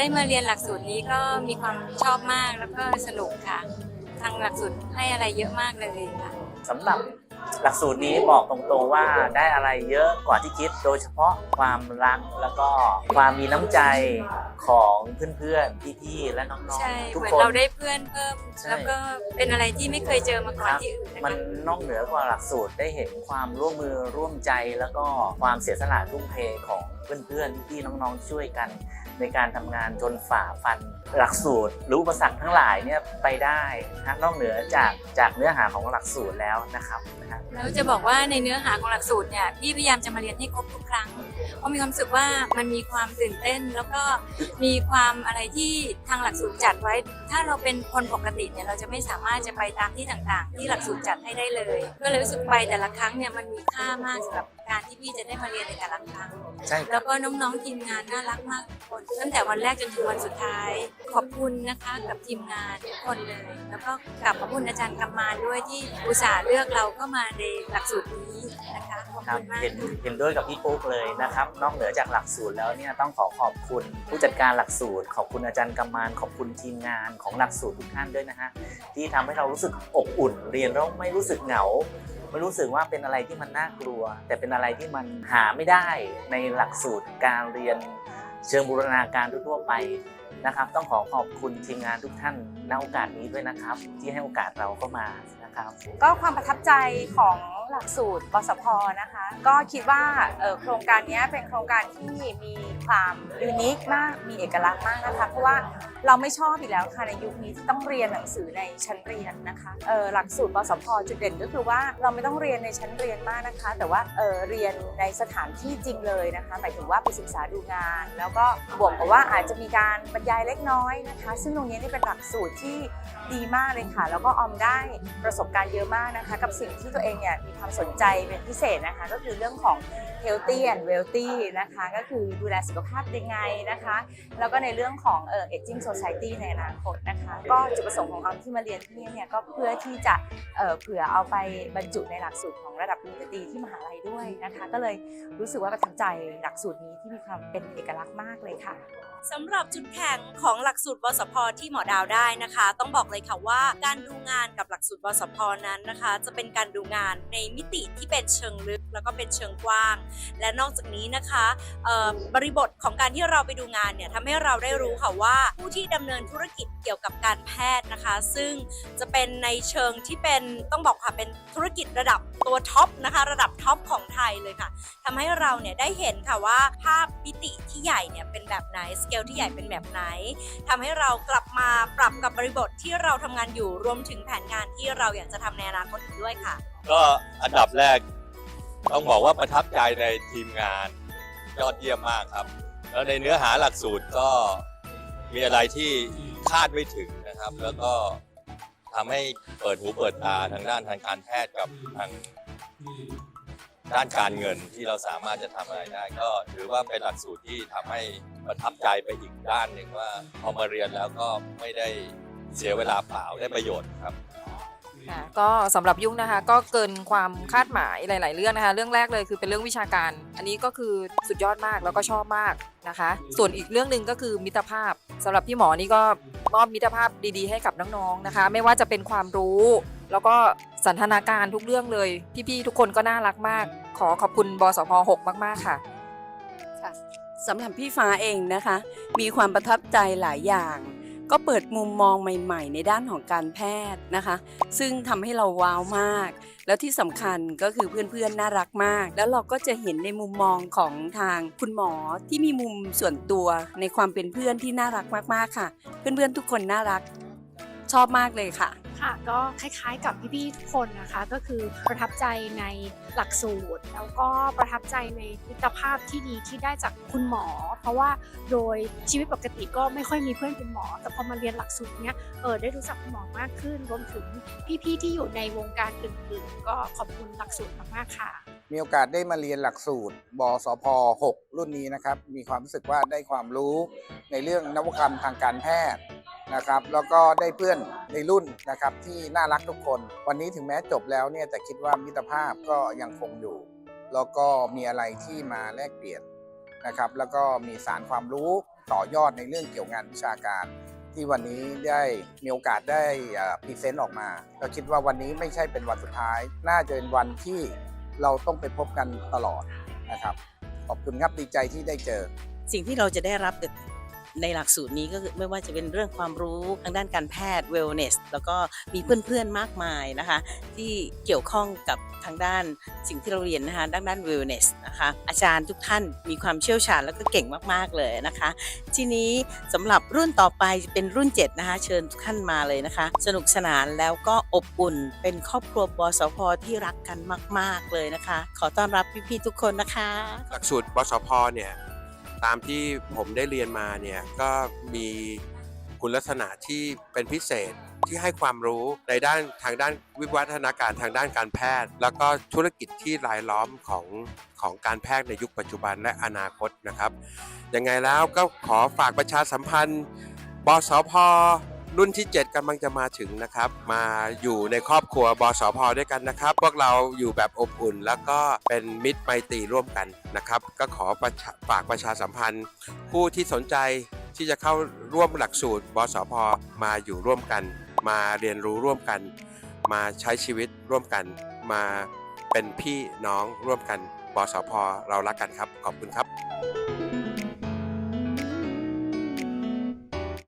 ได้มาเรียนหลักสูตรนี้ก็มีความชอบมากแล้วก็สนุกค่ะ ทางหลักสูตรให้อะไรเยอะมากเลยค่ะสำหรับหลักสูตรนี้บอกตรงๆว่าได้อะไรเยอะกว่าที่คิด โดยเฉพาะความรักแล้วก็ความมีน้ำใจของเพื่อนๆพี่ๆและน้องใช่ๆทุกเหมือนคน เราได้เพื่อนเพิ่ม ใช่ แล้วก็เป็นอะไรที่ไม่เคยเจอมาก่อนครับที่อื่นนะมันคะนอกเหนือกว่าหลักสูตรได้เห็นความร่วมมือร่วมใจ แล้วก็ความเสียสละทุ่มเทของเพื่อนๆพี่ๆน้องๆช่วยกัน ในการทำงานจนฝ่าฟันหลักสูตร หรืออุปสรรคทั้งหลายเนี่ยไปได้นะนอกเหนือจากจากเนื้อหาของหลักสูตรแล้วนะครับนะฮะแล้วจะบอกว่าในเนื้อหาของหลักสูตรเนี่ยพี่พยายามจะมาเรียนให้ครบทุกครั้งเพราะมีความรู้สึกว่ามันมีความตื่นเต้น แล้วก็มีความอะไรที่ทางหลักสูตรจัดไว้ ถ้าเราเป็นคนปกติเนี่ยเราจะไม่สามารถจะไปตามที่ต่างๆ ที่หลักสูตรจัดให้ได้เลย ก็เลยรู้สึกไปแต่ละครั้งเนี่ยมันมีค่ามากสำหรับ การที่พี่จะได้มาเรียนในแต่ละครั้ง ใช่ครับ แล้วก็น้องๆทีมงานน่ารักมากทุกคน ตั้งแต่วันแรกจนถึงวันสุดท้าย ขอบคุณนะคะกับทีมงานทุกคนเลย แล้วก็กลับขอบคุณอาจารย์กำมานด้วยที่อุตส่าห์เลือกเราเข้ามาในหลักสูตรนี้นะคะขอบครับคุณมากเห็นเห็นด้วยกับพี่ปุ๊กเลยนะครับ นอกเหนือจากหลักสูตรแล้วเนี่ยต้องขอขอบคุณ ผู้จัดการหลักสูตร ขอบคุณอาจารย์กำมานขอบคุณทีมงานของหลักสูตรทุกท่านด้วยนะฮะที่ทำให้เรารู้สึกอบอุ่น เรียนแล้วไม่รู้สึกเหงา ไม่รู้สึกว่าเป็นอะไรที่มันน่ากลัว แต่เป็นอะไรที่มันหาไม่ได้ในหลักสูตรการเรียนเชิงบูรณาการทั่วไปนะครับ ต้องขอขอบคุณทีมงานทุกท่าน ณโอกาสนี้ด้วยนะครับ ที่ให้โอกาสเราเข้ามานะครับ ก็ความประทับใจของหลักสูตรบสพนะคะ ก็คิดว่าโครงการนี้เป็นโครงการที่มีความยูนิคมากมีเอกลักษณ์มากนะคะเพราะว่าเราไม่ชอบอีกแล้วค่ะในยุคนี้ที่ต้องเรียนหนังสือในชั้นเรียนนะคะหลักสูตรบสพจุดเด่นก็คือว่าเราไม่ต้องเรียนในชั้นเรียนมากนะคะ แต่ว่าเเรียนในสถานที่จริงเลยนะคะหมายถึงว่าไปศึกษาดูงาน แล้วก็บวกกับว่าอาจจะมีการบรรยายเล็กน้อยนะคะ ซึ่งตรงนี้นี่เป็นหลักสูตรที่ดีมากเลยค่ะ แล้วก็ออมได้ประสบการณ์เยอะมากนะคะ กับสิ่งที่ตัวเองเนี่ยมีความสนใจเป็นพิเศษนะคะ ก็คือเรื่องของ healthy and wealthy นะคะ ก็คือดูแลสุขภาพยังไงนะคะ แล้วก็ในเรื่องของเอ่อ aging society ในอนาคตนะคะ ก็จุดประสงค์ของออมที่มาเรียนที่นี่เนี่ยก็เพื่อที่จะเอ่อเผื่อเอาไปบรรจุในหลักสูตรของระดับปริญญาตรีที่มหาลัยด้วยนะคะ ก็เลยรู้สึกว่าประทับใจหลักสูตรนี้ที่มีความเป็นเอกลักษณ์มากเลยค่ะสำหรับจุดแข็งของหลักสูตรบสพที่หมอดาวได้นะคะต้องบอกเลยค่ะว่าการดูงานกับหลักสูตรบสพนั้นนะคะ จะเป็นการดูงานในมิติที่เป็นเชิงลึกแล้วก็เป็นเชิงกว้าง และนอกจากนี้นะคะบริบทของการที่เราไปดูงานเนี่ยทำให้เราได้รู้ค่ะว่าผู้ที่ดำเนินธุรกิจเกี่ยวกับการแพทย์นะคะ ซึ่งจะเป็นในเชิงที่เป็นต้องบอกค่ะเป็นธุรกิจระดับตัวท็อปนะคะระดับท็อปของไทยเลยค่ะทำให้เราเนี่ยได้เห็นค่ะว่าภาพมิติที่ใหญ่เนี่ยเป็นแบบไหนสเกลที่ใหญ่เป็นแบบไหนทำให้เรากลับมาปรับกับบริบทที่เราทำงานอยู่รวมถึงแผนงานที่เราอยากจะทำในอนาคตอีกด้วยค่ะ ก็อันดับแรก ต้องบอกว่าประทับใจในทีมงานยอดเยี่ยมมากครับ แล้วในเนื้อหาหลักสูตรก็มีอะไรที่คาดไม่ถึงนะครับ แล้วก็ทำให้เปิดหูเปิดตาทางด้านทางการแพทย์กับทางด้านการเงินที่เราสามารถจะทำอะไรได้ ก็ถือว่าเป็นหลักสูตรที่ทำให้ประทับใจไปอีกด้านหนึ่งว่าพอมาเรียนแล้วก็ไม่ได้ เสียเวลาเปล่าได้ประโยชน์ครับ ค่ะก็สำหรับยุ่งนะคะ ก็เกินความคาดหมายหลาย ๆ เรื่องนะคะ เรื่องแรกเลยคือเป็นเรื่องวิชาการ อันนี้ก็คือสุดยอดมากแล้วก็ชอบมากนะคะ ส่วนอีกเรื่องหนึ่งก็คือมิตรภาพสำหรับพี่หมอนี่ก็มอบมิตรภาพดีๆ ให้กับน้อง ๆ นะคะ ไม่ว่าจะเป็นความรู้ แล้วก็สันทนาการทุกเรื่องเลยพี่ ๆ ทุกคนก็น่ารักมาก ขอขอบคุณบสพ6มาก ๆ ค่ะ สำหรับพี่ฟ้าเองนะคะ มีความประทับใจหลายอย่าง ก็เปิดมุมมองใหม่ๆ ในด้านของการแพทย์นะคะ ซึ่งทำให้เราว้าวมาก แล้วที่สำคัญก็คือเพื่อนๆน่ารักมาก แล้วเราก็จะเห็นในมุมมองของทางคุณหมอที่มีมุมส่วนตัวในความเป็นเพื่อนที่น่ารักมากๆค่ะ เพื่อนๆทุกคนน่ารักชอบมากเลยค่ะ ค่ะก็คล้ายๆกับพี่ๆทุกคนนะคะก็คือประทับใจในหลักสูตร แล้วก็ประทับใจในมิตรภาพที่ดีที่ได้จากคุณหมอ เพราะว่าโดยชีวิตปกติก็ไม่ค่อยมีเพื่อนเป็นหมอ แต่พอมาเรียนหลักสูตรเนี้ยเออได้รู้จักคุณหมอมากขึ้น รวมถึงพี่ๆที่อยู่ในวงการอื่นๆ ก็ขอบคุณหลักสูตรมากๆค่ะมีโอกาสได้มาเรียนหลักสูตร บสพ 6 รุ่นนี้นะครับ มีความรู้สึกว่าได้ความรู้ในเรื่องนวัตกรรมทางการแพทย์ นะครับ แล้วก็ได้เพื่อนในรุ่นนะครับที่น่ารักทุกคน วันนี้ถึงแม้จบแล้วเนี่ยแต่คิดว่ามิตรภาพก็ยังคงอยู่ แล้วก็มีอะไรที่มาแลกเปลี่ยนนะครับ แล้วก็มีสารความรู้ต่อยอดในเรื่องเกี่ยวงานวิชาการ ที่วันนี้ได้มีโอกาสได้พรีเซนต์ออกมาก็คิดว่าวันนี้ไม่ใช่เป็นวันสุดท้าย น่าจะเป็นวันที่เราต้องไปพบกันตลอดนะครับ ขอบคุณครับดีใจที่ได้เจอ สิ่งที่เราจะได้รับ ในหลักสูตรนี้ก็คือไม่ว่าจะเป็นเรื่องความรู้ทางด้านการแพทย์ wellness แล้วก็มีเพื่อนๆมากมายนะคะ ที่เกี่ยวข้องกับทางด้านสิ่งที่เราเรียนนะคะด้านด้าน wellness นะคะอาจารย์ทุกท่านมีความเชี่ยวชาญแล้วก็เก่งมากๆเลยนะคะ ทีนี้สำหรับรุ่นต่อไปเป็นรุ่น7นะคะเชิญทุกท่านมาเลยนะคะ สนุกสนานแล้วก็อบอุ่น เป็นครอบครัวบสพที่รักกันมาก ๆเลยนะคะ ขอต้อนรับพี่ๆทุกคนนะคะ หลักสูตรบสพเนี่ย ตามที่ผมได้เรียนมาเนี่ยก็มีคุณลักษณะที่เป็นพิเศษที่ให้ความรู้ในด้านทางด้านวิวัฒนาการทางด้านการแพทย์ แล้วก็ธุรกิจที่รายล้อมของของการแพทย์ในยุคปัจจุบันและอนาคตนะครับยังไงแล้วก็ขอฝากประชาสัมพันธ์ บสพ รุ่นที่ 7กำลังจะมาถึงนะครับ มาอยู่ในครอบครัวบสพด้วยกันนะครับ พวกเราอยู่แบบอบอุ่น แล้วก็เป็นมิตรไมตรีร่วมกันนะครับ ก็ขอฝากประชาสัมพันธ์ ผู้ที่สนใจที่จะเข้าร่วมหลักสูตรบสพมาอยู่ร่วมกัน มาเรียนรู้ร่วมกัน มาใช้ชีวิตร่วมกัน มาเป็นพี่น้องร่วมกันบสพเรารักกันครับ ขอบคุณครับ